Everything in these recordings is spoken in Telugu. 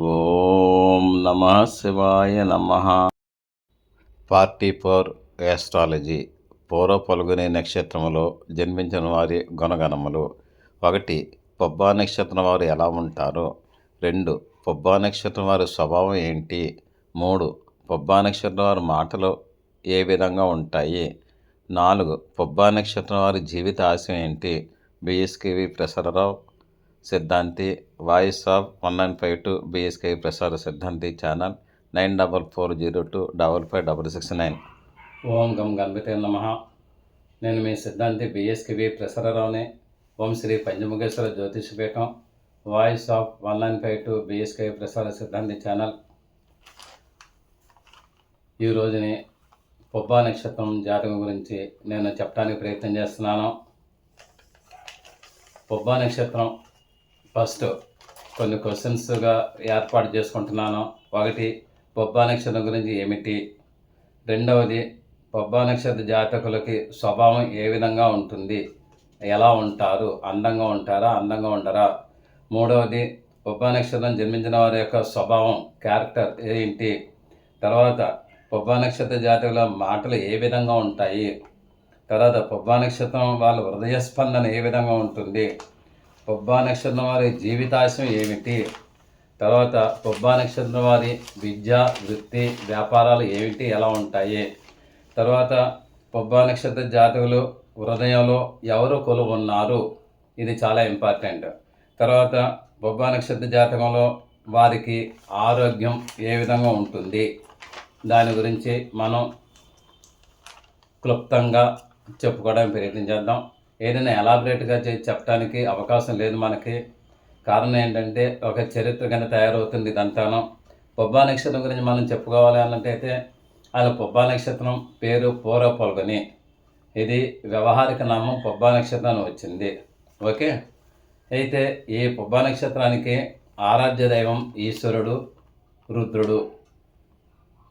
ఓం నమ శివాయ నమ. పార్టీ ఫోర్ యాస్ట్రాలజీ పూర్వ పలుగునే నక్షత్రములో జన్మించిన వారి గుణగణములు. ఒకటి పొబ్బా నక్షత్రం వారు ఎలా ఉంటారు? రెండు పొబ్బా నక్షత్రం వారి స్వభావం ఏంటి? మూడు పొబ్బా నక్షత్రం వారి మాటలు ఏ విధంగా ఉంటాయి? నాలుగు పొబ్బా నక్షత్రం వారి జీవిత ఆశయం ఏంటి? B S K V Prasararao Siddhanti voice of one nine five two B S K Prasara Siddhanti channel nine double four zero two double five double six nine. ఓం గం గణపతి నమ. నేను మీ Siddhanti B S K V ప్రసరరావుని. Om Shri Panchamukheshwara Jyotishapeetham. Voice of one nine five two B S K Prasara Siddhanti channel. ఈ రోజుని పొబ్బా నక్షత్రం జాతకం గురించి నేను చెప్పడానికి ప్రయత్నం చేస్తున్నాను. పొబ్బా నక్షత్రం ఫస్ట్ కొన్ని క్వశ్చన్స్గా ఏర్పాటు చేసుకుంటున్నాను. ఒకటి బొబ్బా నక్షత్రం గురించి ఏమిటి? రెండవది బొబ్బా నక్షత్ర జాతకులకి స్వభావం ఏ విధంగా ఉంటుంది? ఎలా ఉంటారు? అందంగా ఉంటారా? అందంగా ఉండరా? మూడవది బొబ్బా నక్షత్రం జన్మించిన వారి యొక్క స్వభావం క్యారెక్టర్ ఏంటి? తర్వాత బొబ్బా నక్షత్ర జాతకుల మాటలు ఏ విధంగా ఉంటాయి? తర్వాత బొబ్బా నక్షత్రం వాళ్ళ హృదయ స్పందన ఏ విధంగా ఉంటుంది? పొబ్బా నక్షత్రం వారి జీవితాశయం ఏమిటి? తర్వాత పొబ్బా నక్షత్రం వారి విద్య వృత్తి వ్యాపారాలు ఏమిటి? ఎలా ఉంటాయి? తర్వాత పొబ్బా నక్షత్ర జాతకులు హృదయంలో ఎవరు కొలువు ఉన్నారు ఇది చాలా ఇంపార్టెంట్. తర్వాత బొబ్బా నక్షత్ర జాతకంలో వారికి ఆరోగ్యం ఏ విధంగా ఉంటుంది? దాని గురించి మనం క్లుప్తంగా చెప్పుకోవడానికి ప్రయత్నం చేద్దాం. ఏదైనా ఎలాబరేట్గా చేసి చెప్పడానికి అవకాశం లేదు మనకి. కారణం ఏంటంటే ఒక చరిత్ర కింద తయారవుతుంది ఇదంతాను పొబ్బా నక్షత్రం గురించి మనం చెప్పుకోవాలి అన్నట్టయితే అది పొబ్బా నక్షత్రం పేరు పూర్వ పొలగని. ఇది వ్యవహారిక నామం పొబ్బా నక్షత్రం వచ్చింది. ఓకే? అయితే ఈ పొబ్బా నక్షత్రానికి ఆరాధ్య దైవం ఈశ్వరుడు రుద్రుడు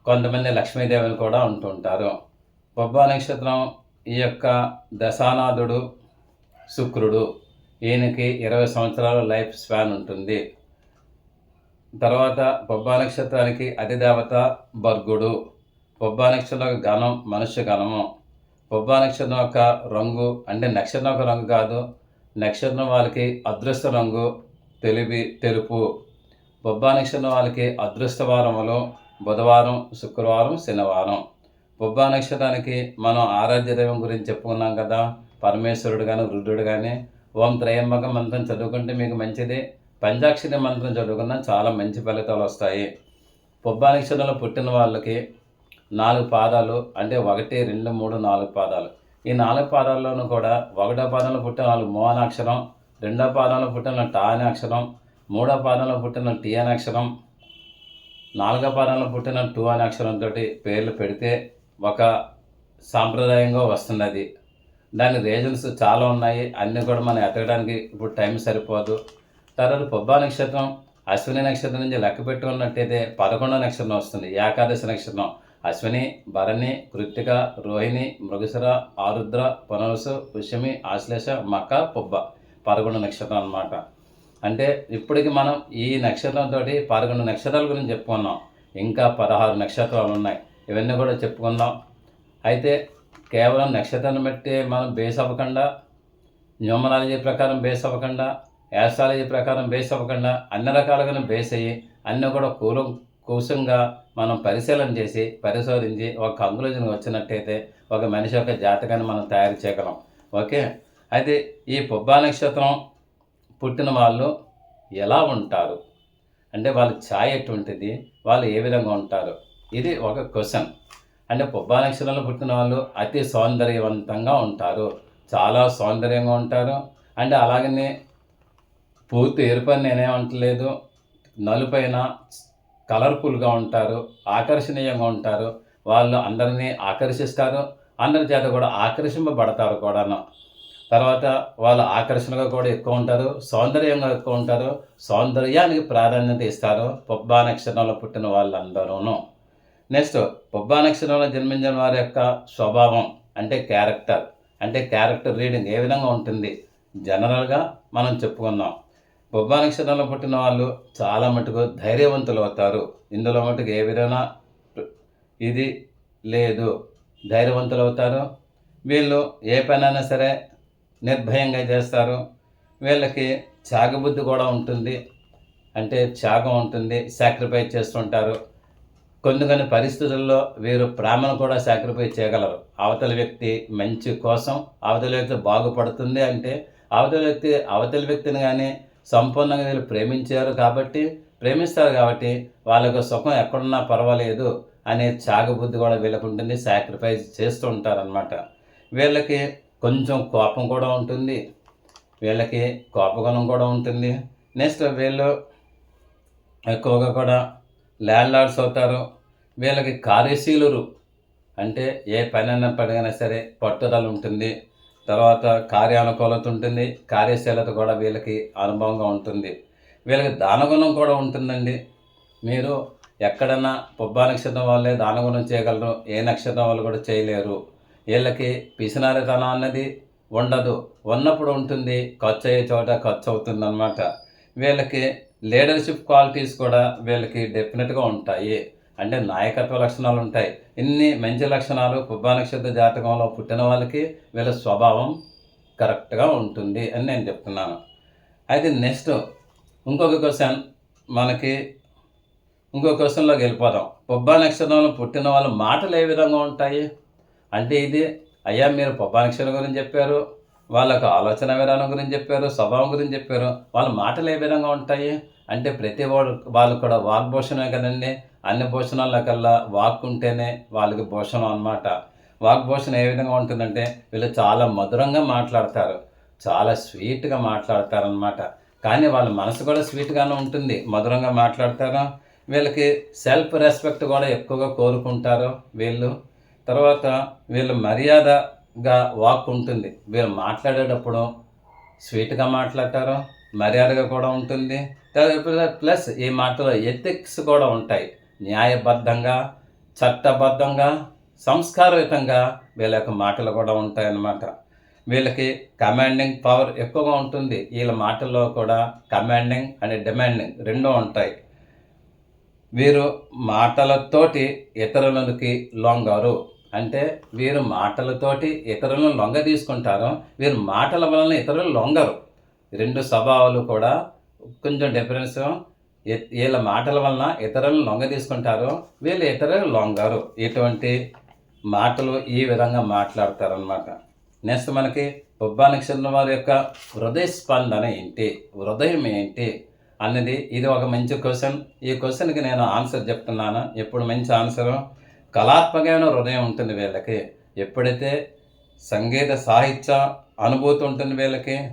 కొంతమంది లక్ష్మీదేవిని కూడా ఉంటుంటారు. పొబ్బా నక్షత్రం ఈ యొక్క దశానాథుడు శుక్రుడు. ఈయనకి ఇరవై సంవత్సరాల లైఫ్ స్పాన్ ఉంటుంది. తర్వాత బొబ్బా నక్షత్రానికి అధిదేవత బర్గుడు. బొబ్బా నక్షత్రం యొక్క గణం మనుష్య గణము బొబ్బా నక్షత్రం యొక్క రంగు అంటే నక్షత్రం యొక్క రంగు కాదు నక్షత్రం వాళ్ళకి అదృష్ట రంగు తెలివి తెలుపు. బొబ్బా నక్షత్రం వాళ్ళకి అదృష్ట వారములు బుధవారం శుక్రవారం శనివారం. పొబ్బా నక్షత్రానికి మనం ఆరాధ్య దైవం గురించి చెప్పుకున్నాం కదా. పరమేశ్వరుడు కానీ రుద్రుడు కానీ ఓం త్రయంబక మంత్రం చదువుకుంటే మీకు మంచిది. పంచాక్షరి మంత్రం చదువుకున్నా చాలా మంచి ఫలితాలు వస్తాయి. పొబ్బా నక్షత్రంలో పుట్టిన వాళ్ళకి నాలుగు పాదాలు అంటే ఒకటి రెండు మూడు నాలుగు పాదాలు. ఈ నాలుగు పాదాల్లోనూ కూడా ఒకటో పాదంలో పుట్టిన వాళ్ళు మో అక్షరం రెండో పాదంలో పుట్టిన టా అనే అక్షరం మూడో పాదంలో పుట్టిన టీ అనే అక్షరం నాలుగో పాదంలో పుట్టిన టూ అనే అక్షరంతో పేర్లు పెడితే ఒక సాంప్రదాయంగా వస్తున్నది. దాని రీజన్స్ చాలా ఉన్నాయి. అన్నీ కూడా మనం ఎతకడానికి ఇప్పుడు టైం సరిపోదు. తర్వాత పుబ్బా నక్షత్రం అశ్విని నక్షత్రం నుంచి లెక్క పెట్టుకున్నట్టయితే పదకొండో నక్షత్రం వస్తుంది. ఏకాదశి నక్షత్రం. అశ్విని భరణి కృత్తిక రోహిణి మృగశిర ఆరుద్ర పునరుసు పుష్యమి ఆశ్లేష మక్క పుబ్బ పదకొండు నక్షత్రం అన్నమాట. అంటే ఇప్పటికి మనం ఈ నక్షత్రంతో పదకొండు నక్షత్రాల గురించి చెప్పుకున్నాం. ఇంకా పదహారు నక్షత్రాలు ఉన్నాయి. ఇవన్నీ కూడా చెప్పుకుందాం. అయితే కేవలం నక్షత్రాన్ని బట్టి మనం బేస్ అవ్వకుండా న్యూమరాలజీ ప్రకారం బేస్ అవ్వకుండా యాస్ట్రాలజీ ప్రకారం బేస్ అవ్వకుండా అన్ని రకాలుగా బేస్ అయ్యి అన్నీ కూడా కూలం కూసంగా మనం పరిశీలన చేసి పరిశోధించి ఒక కంక్లూజన్ వచ్చినట్టయితే ఒక మనిషి యొక్క జాతకాన్ని మనం తయారు చేయగలం. ఓకే? అయితే ఈ పొబ్బా నక్షత్రం పుట్టిన వాళ్ళు ఎలా ఉంటారు? అంటే వాళ్ళ ఛాయ్ ఎటువంటిది? వాళ్ళు ఏ విధంగా ఉంటారు? ఇది ఒక క్వశ్చన్. అంటే పొబ్బా నక్షత్రంలో పుట్టిన వాళ్ళు అతి సౌందర్యవంతంగా ఉంటారు. చాలా సౌందర్యంగా ఉంటారు. అంటే అలాగనే పూర్తి ఎరుపని నేనేమంటలేదు నలుపైన కలర్ఫుల్గా ఉంటారు. ఆకర్షణీయంగా ఉంటారు. వాళ్ళు అందరినీ ఆకర్షిస్తారు. అందరి చేత కూడా ఆకర్షింపబడతారు కూడాను. తర్వాత వాళ్ళు ఆకర్షణగా కూడా ఎక్కువ ఉంటారు. సౌందర్యంగా ఎక్కువ ఉంటారు. సౌందర్యానికి ప్రాధాన్యత ఇస్తారు పొబ్బా నక్షత్రంలో పుట్టిన వాళ్ళందరూను. నెక్స్ట్ పొబ్బా నక్షత్రంలో జన్మించిన వారి యొక్క స్వభావం అంటే క్యారెక్టర్. అంటే క్యారెక్టర్ రీడింగ్ ఏ విధంగా ఉంటుంది? జనరల్గా మనం చెప్పుకుందాం. బొబ్బా నక్షత్రంలో పుట్టిన వాళ్ళు చాలా మటుకు ధైర్యవంతులు అవుతారు. ఇందులో మటుకు ఏ విధంగా ఇది లేదు. ధైర్యవంతులు అవుతారు. వీళ్ళు ఏ పనైనా సరే నిర్భయంగా చేస్తారు. వీళ్ళకి త్యాగబుద్ధి కూడా ఉంటుంది. అంటే త్యాగం ఉంటుంది. సాక్రిఫైస్ చేస్తుంటారు. కొన్ని కొన్ని పరిస్థితుల్లో వీరు ప్రేమను కూడా సాక్రిఫైస్ చేయగలరు. అవతల వ్యక్తి మంచి కోసం అవతల వ్యక్తి బాగుపడుతుంది అంటే అవతల వ్యక్తి అవతల వ్యక్తిని కానీ సంపూర్ణంగా వీళ్ళు ప్రేమించారు కాబట్టి ప్రేమిస్తారు కాబట్టి వాళ్ళకు సుఖం ఎక్కడున్నా పర్వాలేదు అనే చాగబుద్ధి కూడా వీళ్ళకు ఉంటుంది సాక్రిఫైస్ చేస్తూ ఉంటారనమాట వీళ్ళకి కొంచెం కోపం కూడా ఉంటుంది. వీళ్ళకి కోపగుణం కూడా ఉంటుంది. నెక్స్ట్ వీళ్ళు ఎక్కువగా కూడా ల్యాండ్ లార్డ్స్ అవుతారు. వీళ్ళకి కార్యశీలురు అంటే ఏ పనైనా పడినా సరే పట్టుదల ఉంటుంది. తర్వాత కార్యానుకూలత ఉంటుంది. కార్యశీలత కూడా వీళ్ళకి అనుభవంగా ఉంటుంది. వీళ్ళకి దానగుణం కూడా ఉంటుందండి. మీరు ఎక్కడన్నా పుబ్బా నక్షత్రం వాళ్ళే దానగుణం చేయగలరు. ఏ నక్షత్రం వాళ్ళు కూడా చేయలేరు. వీళ్ళకి పిసినారితనం అన్నది ఉండదు. ఉన్నప్పుడు ఉంటుంది. ఖర్చు అయ్యే చోట ఖర్చు అవుతుంది అనమాట వీళ్ళకి లీడర్షిప్ క్వాలిటీస్ కూడా వీళ్ళకి డెఫినెట్గా ఉంటాయి. అంటే నాయకత్వ లక్షణాలు ఉంటాయి. ఇన్ని మంచి లక్షణాలు కుబ్బానక్షత్ర జాతకంలో పుట్టిన వాళ్ళకి వీళ్ళ స్వభావం కరెక్ట్గా ఉంటుంది అని నేను చెప్తున్నాను. అయితే నెక్స్ట్ ఇంకొక క్వశ్చన్ మనకి ఇంకో క్వశ్చన్లోకి వెళ్ళిపోదాం. పుబ్బా నక్షత్రంలో పుట్టిన వాళ్ళ మాటలు ఏ విధంగా ఉంటాయి? అంటే ఇది అయ్యా మీరు పుబ్బా నక్షత్రం గురించి చెప్పారు. వాళ్ళకు ఆలోచన విధానం గురించి చెప్పారు స్వభావం గురించి చెప్పారు. వాళ్ళ మాటలు ఏ విధంగా ఉంటాయి? అంటే ప్రతి వాడు వాళ్ళు కూడా వాగ్భూషణమే కదండి. అన్ని భూషణాల కల్లా వాక్ ఉంటేనే వాళ్ళకి భూషణం అన్నమాట. వాగ్భూషణ ఏ విధంగా ఉంటుందంటే వీళ్ళు చాలా మధురంగా మాట్లాడతారు. చాలా స్వీట్గా మాట్లాడతారనమాట కానీ వాళ్ళ మనసు కూడా స్వీట్గానే ఉంటుంది. మధురంగా మాట్లాడతారు. వీళ్ళకి సెల్ఫ్ రెస్పెక్ట్ కూడా ఎక్కువగా కోరుకుంటారు వీళ్ళు. తర్వాత వీళ్ళు మర్యాద గా వాక్ ఉంటుంది. వీళ్ళు మాట్లాడేటప్పుడు స్వీట్గా మాట్లాడతారు మర్యాదగా కూడా ఉంటుంది. ప్లస్ ఈ మాటలో ఎథిక్స్ కూడా ఉంటాయి. న్యాయబద్ధంగా చట్టబద్ధంగా సంస్కారయుతంగా వీళ్ళ యొక్క మాటలు కూడా ఉంటాయన్నమాట. వీళ్ళకి కమాండింగ్ పవర్ ఎక్కువగా ఉంటుంది. వీళ్ళ మాటల్లో కూడా కమాండింగ్ అండ్ డిమాండింగ్ రెండూ ఉంటాయి. వీరు మాటలతోటి ఇతరులకి లొంగారు. అంటే వీరు మాటలతోటి ఇతరులను లొంగ తీసుకుంటారు వీరు మాటల వలన ఇతరులు లొంగరు. రెండు స్వభావాలు కూడా కొంచెం డిఫరెన్స్ వీళ్ళ మాటల వలన ఇతరులను లొంగ తీసుకుంటారు వీళ్ళు ఇతరులు లొంగరు. ఇటువంటి మాటలు ఈ విధంగా మాట్లాడతారనమాట నెక్స్ట్ మనకి బొబ్బా నక్షత్రం వారి యొక్క హృదయ స్పందన ఏంటి? హృదయం ఏంటి? అన్నది ఇది ఒక మంచి క్వశ్చన్ ఈ క్వశ్చన్కి నేను ఆన్సర్ చెప్తున్నాను. ఎప్పుడు మంచి ఆన్సరు కళాత్మకమైన హృదయం ఉంటుంది వీళ్ళకి. ఎప్పుడైతే సంగీత సాహిత్య అనుభూతి ఉంటుంది వీళ్ళకి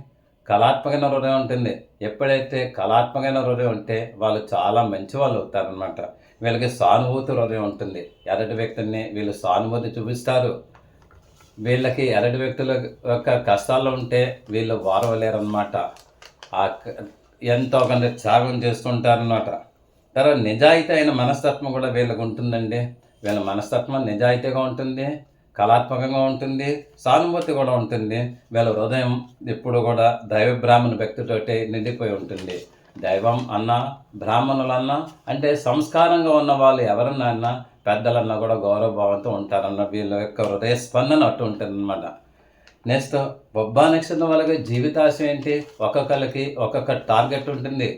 కళాత్మకమైన హృదయం ఉంటుంది. ఎప్పుడైతే కళాత్మకమైన హృదయం ఉంటే వాళ్ళు చాలా మంచి వాళ్ళు అవుతారనమాట వీళ్ళకి సానుభూతి హృదయం ఉంటుంది. ఎదటి వ్యక్తిని వీళ్ళు సానుభూతి చూపిస్తారు. వీళ్ళకి ఎదటి వ్యక్తుల యొక్క కష్టాల్లో ఉంటే వీళ్ళు వారవలేరనమాట ఆ క- ఎంతో కొంత త్యాగం చేస్తుంటారనమాట తర్వాత నిజాయితీ అయిన మనస్తత్వం కూడా వీళ్ళకి ఉంటుందండి. వీళ్ళ మనస్తత్వం నిజాయితీగా ఉంటుంది కళాత్మకంగా ఉంటుంది సానుభూతి కూడా ఉంటుంది. వీళ్ళ హృదయం ఎప్పుడు కూడా దైవ బ్రాహ్మణ వ్యక్తితోటి నిండిపోయి ఉంటుంది. దైవం అన్న బ్రాహ్మణులన్నా అంటే సంస్కారంగా ఉన్న వాళ్ళు ఎవరన్నా అన్నా పెద్దలన్నా కూడా గౌరవభావంతో ఉంటారన్న వీళ్ళ యొక్క హృదయ స్పందన అట్టు ఉంటుందన్నమాట. నెక్స్ట్ బొబ్బా నక్షత్రం వాళ్ళకి జీవితాశయం ఏంటి? ఒక్కొక్కరికి ఒక్కొక్క టార్గెట్ ఉంటుంది.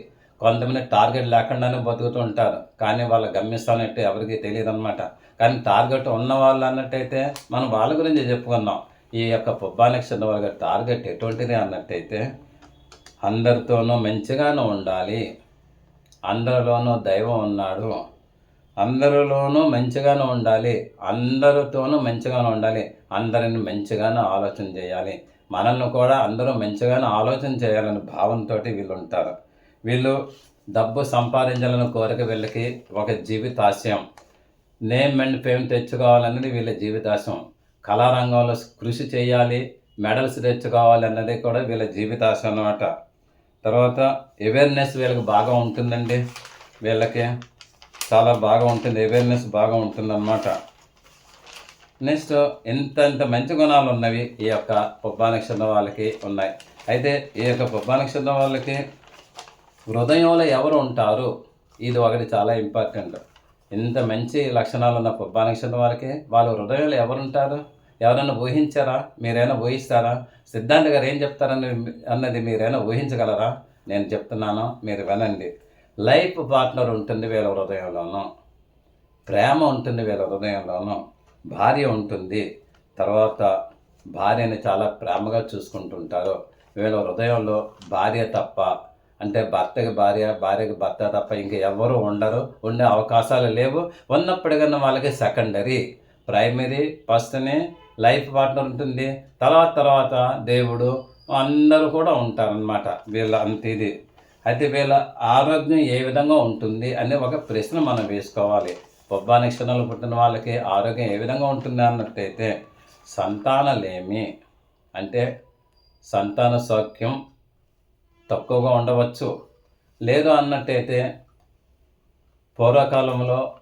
కొంతమంది టార్గెట్ లేకుండానే బతుకుతూ ఉంటారు. కానీ వాళ్ళ గమ్యస్థానం అంటే ఎవరికి తెలియదు అనమాట కానీ టార్గెట్ ఉన్న వాళ్ళు అన్నట్టయితే మనం వాళ్ళ గురించి చెప్పుకుందాం. ఈ యొక్క బొబ్బా నక్షత్రం వాళ్ళకి టార్గెట్ ఎటువంటిది అన్నట్టయితే అందరితోనూ మంచిగానే ఉండాలి. అందరిలోనూ దైవం ఉన్నాడు. అందరిలోనూ మంచిగానే ఉండాలి. అందరితోనూ మంచిగానే ఉండాలి. అందరిని మంచిగానే ఆలోచన చేయాలి. మనల్ని కూడా అందరూ మంచిగానే ఆలోచన చేయాలనే భావంతో వీళ్ళు ఉంటారు. వీళ్ళు డబ్బు సంపాదించాలని కోరిక వీళ్ళకి ఒక జీవితాశయం. నేమ్ అండ్ ఫేమ్ తెచ్చుకోవాలన్నది వీళ్ళ జీవితాశయం. కళారంగంలో కృషి చేయాలి మెడల్స్ తెచ్చుకోవాలి అన్నది కూడా వీళ్ళ జీవితాశయం అన్నమాట. తర్వాత అవేర్నెస్ వీళ్ళకి బాగా ఉంటుందండి. వీళ్ళకి చాలా బాగా ఉంటుంది అవేర్నెస్ బాగా ఉంటుందన్నమాట. నెక్స్ట్ ఎంత ఎంత మంచి గుణాలు ఉన్నవి ఈ యొక్క పుబ్బా నక్షత్రం వాళ్ళకి ఉన్నాయి. అయితే ఈ యొక్క పుబ్బా నక్షత్రం వాళ్ళకి హృదయంలో ఎవరు ఉంటారు ఇది ఒకటి చాలా ఇంపార్టెంట్. ఇంత మంచి లక్షణాలు ఉన్న పుబ్బా నక్షత్రం వారికి వాళ్ళ హృదయంలో ఎవరు ఉంటారు? ఎవరైనా ఊహించారా? మీరైనా ఊహిస్తారా? సిద్ధాంత గారు ఏం చెప్తారని అన్నది మీరైనా ఊహించగలరా? నేను చెప్తున్నాను మీరు వినండి. లైఫ్ పార్ట్నర్ ఉంటుంది వీళ్ళ హృదయంలోనూ. ప్రేమ ఉంటుంది వీళ్ళ హృదయంలోనూ. భార్య ఉంటుంది. తర్వాత భార్యని చాలా ప్రేమగా చూసుకుంటుంటారు. వీళ్ళ హృదయంలో భార్య తప్ప అంటే భర్తకి భార్య భార్యకి భర్త తప్ప ఇంక ఎవరు ఉండరు ఉండే అవకాశాలు లేవు. ఉన్నప్పటికన్నా వాళ్ళకి సెకండరీ ప్రైమరీ ఫస్ట్ని లైఫ్ పార్ట్నర్ ఉంటుంది. తర్వాత తర్వాత దేవుడు అందరూ కూడా ఉంటారనమాట వీళ్ళ అంత ఇది. అయితే వీళ్ళ ఆరోగ్యం ఏ విధంగా ఉంటుంది అనే ఒక ప్రశ్న మనం వేసుకోవాలి. బొబ్బా నక్షత్రంలో పుట్టిన వాళ్ళకి ఆరోగ్యం ఏ విధంగా ఉంటుంది అన్నట్టయితే సంతానలేమి. అంటే సంతాన సౌఖ్యం తక్కువగా ఉండవచ్చు. లేదు అన్నట్టయితే పూర్వకాలంలో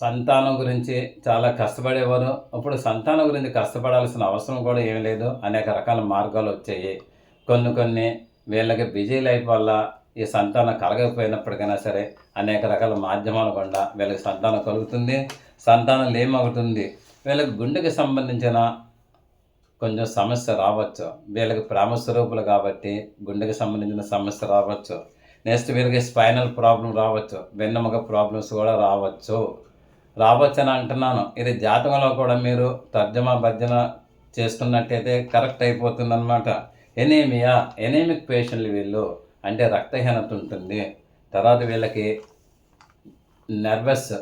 సంతానం గురించి చాలా కష్టపడేవారు. అప్పుడు సంతానం గురించి కష్టపడాల్సిన అవసరం కూడా ఏం లేదు. అనేక రకాల మార్గాలు వచ్చాయి. కొన్ని కొన్ని వీళ్ళకి బిజీ లైఫ్ వల్ల ఈ సంతానం కలగకపోయినప్పటికైనా సరే అనేక రకాల మాధ్యమాల గుండా వీళ్ళకి సంతానం కలుగుతుంది. సంతానం లేమవుతుంది. వీళ్ళకి గుండెకి సంబంధించిన కొంచెం సమస్య రావచ్చు. వీళ్ళకి ప్రేమ స్వరూపులు కాబట్టి గుండెకి సంబంధించిన సమస్య రావచ్చు. నెక్స్ట్ వీళ్ళకి స్పైనల్ ప్రాబ్లం రావచ్చు. వెన్నెముక ప్రాబ్లమ్స్ కూడా రావచ్చు. రావచ్చు అని అంటున్నాను. ఇది జాతకంలో కూడా మీరు తర్జమా భర్జన చేసుకున్నట్టయితే కరెక్ట్ అయిపోతుందన్నమాట. ఎనీమియా ఎనీమిక్ పేషెంట్లు వీళ్ళు అంటే రక్తహీనత ఉంటుంది. తర్వాత వీళ్ళకి నర్వస్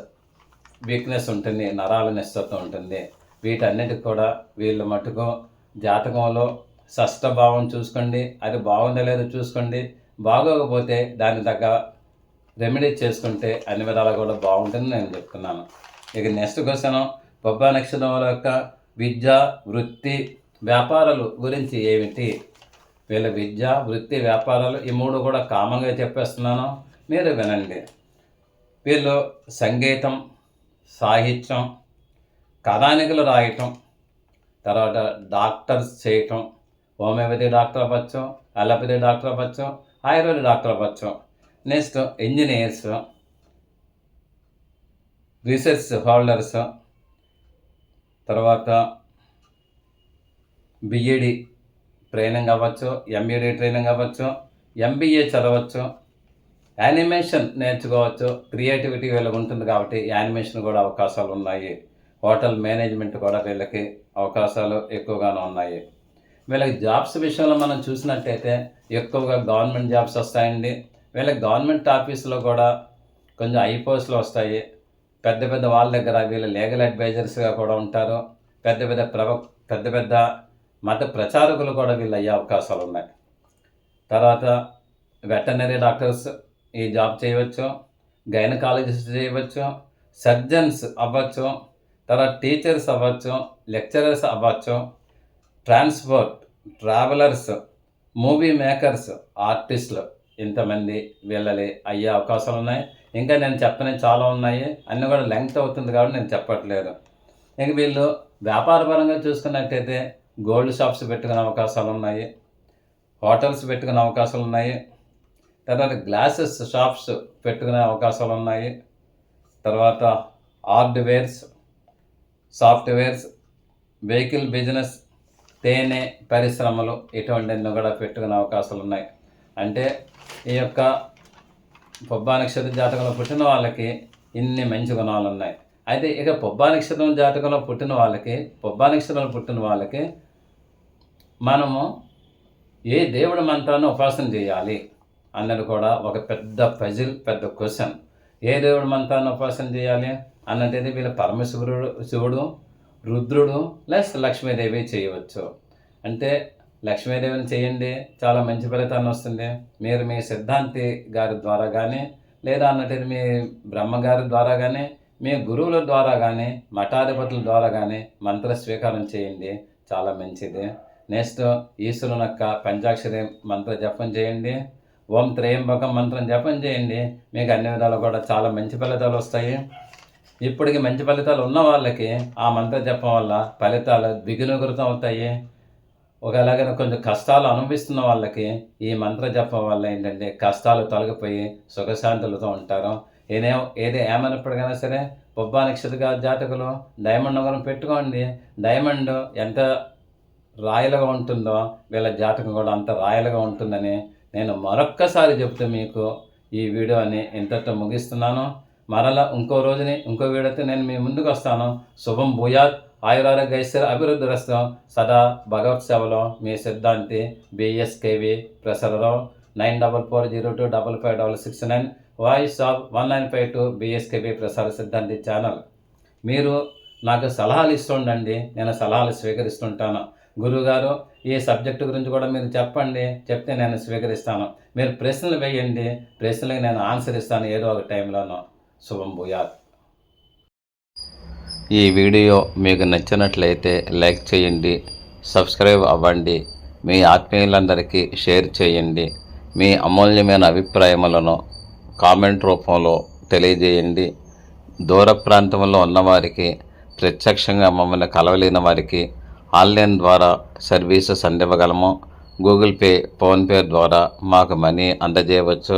వీక్నెస్ ఉంటుంది నరాల నిశ్చత్వం ఉంటుంది. వీటన్నిటికి కూడా వీళ్ళు మటుకు జాతకంలో షష్టభావం చూసుకోండి అది బాగుందో లేదో చూసుకోండి. బాగోకపోతే దాని తగ్గ రెమెడీ చేసుకుంటే అన్ని విధాలు కూడా బాగుంటుందని నేను చెప్తున్నాను. ఇక నెక్స్ట్ క్వశ్చన్ బొబ్బా నక్షత్రం వాళ్ళ యొక్క విద్య వృత్తి వ్యాపారాలు గురించి ఏమిటి? వీళ్ళ విద్య వృత్తి వ్యాపారాలు ఈ మూడు కూడా కామన్గా చెప్పేస్తున్నాను. మీరు వినండి. వీళ్ళు సంగీతం సాహిత్యం కథానికలు రాయటం తర్వాత డాక్టర్స్ చేయటం హోమియోపతి డాక్టర్ అవ్వచ్చు అలోపతి డాక్టర్ అవ్వచ్చు ఆయుర్వేద డాక్టర్ అవ్వచ్చు. నెక్స్ట్ ఇంజనీర్స్ రీసెర్చ్ హోల్డర్స్ తర్వాత బిఈడి ట్రైనింగ్ అవ్వచ్చు ఎంఈడి ట్రైనింగ్ అవ్వచ్చు ఎంబీఏ చదవచ్చు యానిమేషన్ నేర్చుకోవచ్చు. క్రియేటివిటీ వీళ్ళకి ఉంటుంది కాబట్టి యానిమేషన్ కూడా అవకాశాలు ఉన్నాయి. హోటల్ మేనేజ్మెంట్ కూడా వీళ్ళకి అవకాశాలు ఎక్కువగానే ఉన్నాయి. వీళ్ళకి జాబ్స్ విషయంలో మనం చూసినట్టయితే ఎక్కువగా గవర్నమెంట్ జాబ్స్ వస్తాయండి. వీళ్ళకి గవర్నమెంట్ ఆఫీసులో కూడా కొంచెం ఐ పోస్టులు వస్తాయి. పెద్ద పెద్ద వాళ్ళ దగ్గర వీళ్ళు లీగల్ అడ్వైజర్స్గా కూడా ఉంటారు. పెద్ద పెద్ద ప్రవ పెద్ద పెద్ద మత ప్రచారకులు కూడా వీళ్ళు అయ్యే అవకాశాలు ఉన్నాయి. తర్వాత వెటర్నరీ డాక్టర్స్ ఈ జాబ్ చేయవచ్చు. గైనకాలజిస్ట్ చేయవచ్చు. సర్జన్స్ అవ్వచ్చు. తర్వాత టీచర్స్ అవ్వచ్చు లెక్చరర్స్ అవ్వచ్చు ట్రాన్స్పోర్ట్ ట్రావెలర్స్ మూవీ మేకర్స్ ఆర్టిస్టులు ఇంతమంది వీళ్ళని అయ్యే అవకాశాలు ఉన్నాయి. ఇంకా నేను చెప్పని చాలా ఉన్నాయి. అన్నీ కూడా లెంగ్త్ అవుతుంది కాబట్టి నేను చెప్పట్లేదు. ఇంక వీళ్ళు వ్యాపారపరంగా చూసుకున్నట్టయితే గోల్డ్ షాప్స్ పెట్టుకునే అవకాశాలు ఉన్నాయి. హోటల్స్ పెట్టుకునే అవకాశాలు ఉన్నాయి. తర్వాత గ్లాసెస్ షాప్స్ పెట్టుకునే అవకాశాలు ఉన్నాయి. తర్వాత హార్డ్వేర్స్ సాఫ్ట్వేర్స్ వెహికల్ బిజినెస్ తేనె పరిశ్రమలు ఇటువంటివన్నీ కూడా పెట్టుకునే అవకాశాలు ఉన్నాయి. అంటే ఈ యొక్క పొబ్బా నక్షత్ర జాతకంలో పుట్టిన వాళ్ళకి ఇన్ని మంచి గుణాలు ఉన్నాయి. అయితే ఇక పొబ్బా నక్షత్రం జాతకంలో పుట్టిన వాళ్ళకి పొబ్బా నక్షత్రంలో పుట్టిన వాళ్ళకి మనము ఏ దేవుడి మంత్రాన్ని ఉపాసన చేయాలి అన్నది కూడా ఒక పెద్ద పజిల్ పెద్ద క్వశ్చన్ ఏ దేవుడి మంత్రాన్ని ఉపాసన చేయాలి? అన్నట్టయితే వీళ్ళ పరమశివుడు శివుడు రుద్రుడు ప్లస్ లక్ష్మీదేవి చేయవచ్చు. అంటే లక్ష్మీదేవిని చేయండి చాలా మంచి ఫలితాన్ని వస్తుంది. మీరు మీ సిద్ధాంతి గారి ద్వారా కానీ లేదా అన్నట్టు మీ బ్రహ్మగారి ద్వారా కానీ మీ గురువుల ద్వారా కానీ మఠాధిపతుల ద్వారా కానీ మంత్ర స్వీకారం చేయండి. చాలా మంచిది. నెక్స్ట్ ఈశ్వరునక్క పంచాక్షరి మంత్ర జపం చేయండి. ఓం త్రయంబకం మంత్రం జపం చేయండి. మీకు అన్ని విధాలు కూడా చాలా మంచి ఫలితాలు వస్తాయి. ఇప్పటికి మంచి ఫలితాలు ఉన్న వాళ్ళకి ఆ మంత్ర జపం వల్ల ఫలితాలు దిగునుగురుతం అవుతాయి. ఒకలాగే కొంచెం కష్టాలు అనుభవిస్తున్న వాళ్ళకి ఈ మంత్ర జపం వల్ల ఏంటంటే కష్టాలు తొలగిపోయి సుఖశాంతులతో ఉంటారు. ఏదే ఏది ఏమైనప్పటికైనా సరే బొబ్బా నక్షత్ర జాతకులు డైమండ్ ఉంగరం పెట్టుకోండి. డైమండ్ ఎంత రాయలుగా ఉంటుందో వీళ్ళ జాతకం కూడా అంత రాయలుగా ఉంటుందని నేను మరొక్కసారి చెప్తూ మీకు ఈ వీడియోని ఇంతటితో ముగిస్తున్నాను. మరలా ఇంకో రోజుని ఇంకో వీడియోతో నేను మీ ముందుకు వస్తాను. శుభం భూయాత్ ఆయురారోగ్య ఐశ్వర్య అభివృద్ధి రస్తం. సదా భగవత్ సేవలో మీ సిద్ధాంతి BSKV Prasararao nine double four zero two double five double six nine voice of one nine five two BSKV ప్రసార సిద్ధాంతి ఛానల్. మీరు నాకు సలహాలు ఇస్తుండండి నేను సలహాలు స్వీకరిస్తుంటాను. గురువుగారు ఈ సబ్జెక్టు గురించి కూడా మీరు చెప్పండి చెప్తే నేను స్వీకరిస్తాను. మీరు ప్రశ్నలు వేయండి ప్రశ్నలకు నేను ఆన్సర్ ఇస్తాను ఏదో ఒక టైంలోనూ. శుభం భూయాత్. ఈ వీడియో మీకు నచ్చినట్లయితే లైక్ చేయండి సబ్స్క్రైబ్ అవ్వండి మీ ఆత్మీయులందరికీ షేర్ చేయండి మీ అమూల్యమైన అభిప్రాయములను కామెంట్ రూపంలో తెలియజేయండి. దూర ప్రాంతంలో ఉన్నవారికి ప్రత్యక్షంగా మమ్మల్ని కలవలేని వారికి ఆన్లైన్ ద్వారా సర్వీసెస్ అందివ్వగలము. గూగుల్ పే ఫోన్పే ద్వారా మాకు money అందజేయవచ్చు.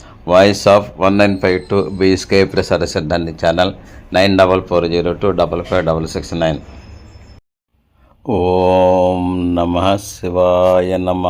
Voice of one nine five two BSK Prasada channel nine double four zero two double five double six nine. ఓం నమ శివాయ నమ.